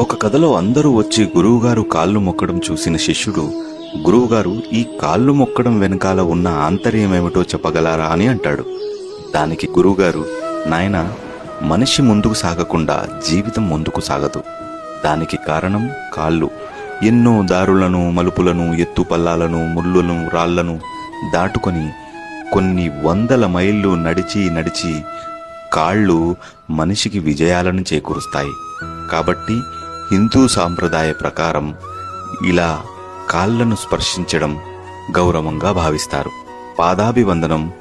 ఒక కథలో అందరూ వచ్చి గురువుగారు కాళ్ళు మొక్కడం చూసిన శిష్యుడు గురువుగారు ఈ కాళ్ళు మొక్కడం వెనకాల ఉన్న ఆంతర్యమేమిటో చెప్పగలరా? అని అంటాడు. దానికి గురువుగారు నాయన మనిషి ముందుకు సాగకుండా జీవితం ముందుకు సాగదు. దానికి కారణం కాళ్ళు. ఎన్నో దారులను మలుపులను ఎత్తుపల్లాలను ముళ్ళును రాళ్ళను దాటుకొని కొన్ని వందల మైళ్ళు నడిచి నడిచి కాళ్ళు మనిషికి విజయాలను చేకూరుస్తాయి. కాబట్టి హిందూ సాంప్రదాయ ప్రకారం ఇలా కాళ్ళను స్పర్శించడం గౌరవంగా భావిస్తారు. పాదాభివందనం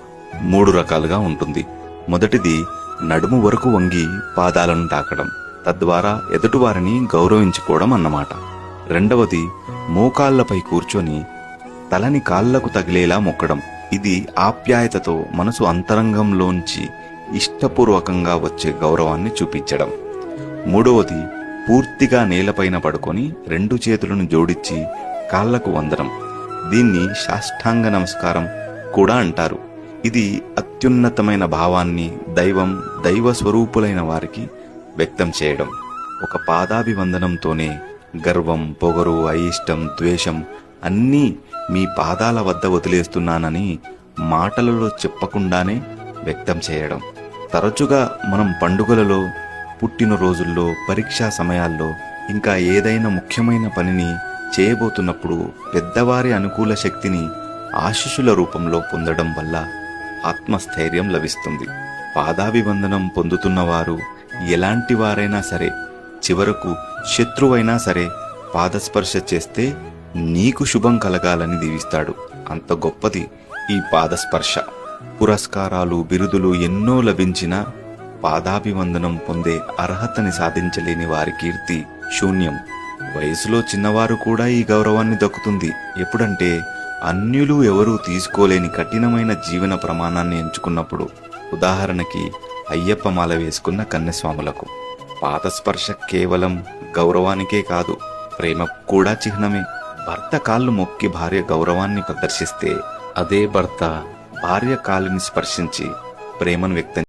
మూడు రకాలుగా ఉంటుంది. మొదటిది నడుము వరకు వంగి పాదాలను తాకడం తద్వారా ఎదుటివారిని గౌరవించుకోవడం అన్నమాట. రెండవది మోకాళ్ళపై కూర్చొని తలని కాళ్ళకు తగిలేలా మొక్కడం. ఇది ఆప్యాయతతో మనసు అంతరంగంలోంచి ఇష్టపూర్వకంగా వచ్చే గౌరవాన్ని చూపించడం. మూడవది పూర్తిగా నేలపైన పడుకొని రెండు చేతులను జోడించి కాళ్ళకు వందనం. దీన్ని సాష్టాంగ నమస్కారం కూడా అంటారు. ఇది అత్యున్నతమైన భావాన్ని దైవం దైవ స్వరూపులైన వారికి వ్యక్తం చేయడం. ఒక పాదాభివందనంతోనే గర్వం పొగరు అయిష్టం ద్వేషం అన్నీ మీ పాదాల వద్ద వదిలేస్తున్నానని మాటలలో చెప్పకుండానే వ్యక్తం చేయడం. తరచుగా మనం పండుగలలో పుట్టినరోజుల్లో పరీక్షా సమయాల్లో ఇంకా ఏదైనా ముఖ్యమైన పనిని చేయబోతున్నప్పుడు పెద్దవారి అనుకూల శక్తిని ఆశిషుల రూపంలో పొందడం వల్ల ఆత్మస్థైర్యం లభిస్తుంది. పాదాభివందనం పొందుతున్నవారు ఎలాంటి వారైనా సరే చివరకు శత్రువైనా సరే పాదస్పర్శ చేస్తే నీకు శుభం కలగాలని దీవిస్తాడు. అంత గొప్పది ఈ పాదస్పర్శ. పురస్కారాలు బిరుదులు ఎన్నో లభించినా పాదాభివందనం పొందే అర్హతని సాధించలేని వారి కీర్తి శూన్యం. వయసులో చిన్నవారు కూడా ఈ గౌరవాన్ని దక్కుతుంది. ఎప్పుడంటే అన్యులు ఎవరూ తీసుకోలేని కఠినమైన జీవన ప్రమాణాన్ని ఎంచుకున్నప్పుడు. ఉదాహరణకి అయ్యప్ప మాల వేసుకున్న కన్యస్వాములకు. పాదస్పర్శ కేవలం గౌరవానికే కాదు ప్రేమకు కూడా చిహ్నమే. భర్త కాళ్ళు మొక్కి భార్య గౌరవాన్ని ప్రదర్శిస్తే అదే భర్త భార్య కాలుని స్పర్శించి ప్రేమను వ్యక్తం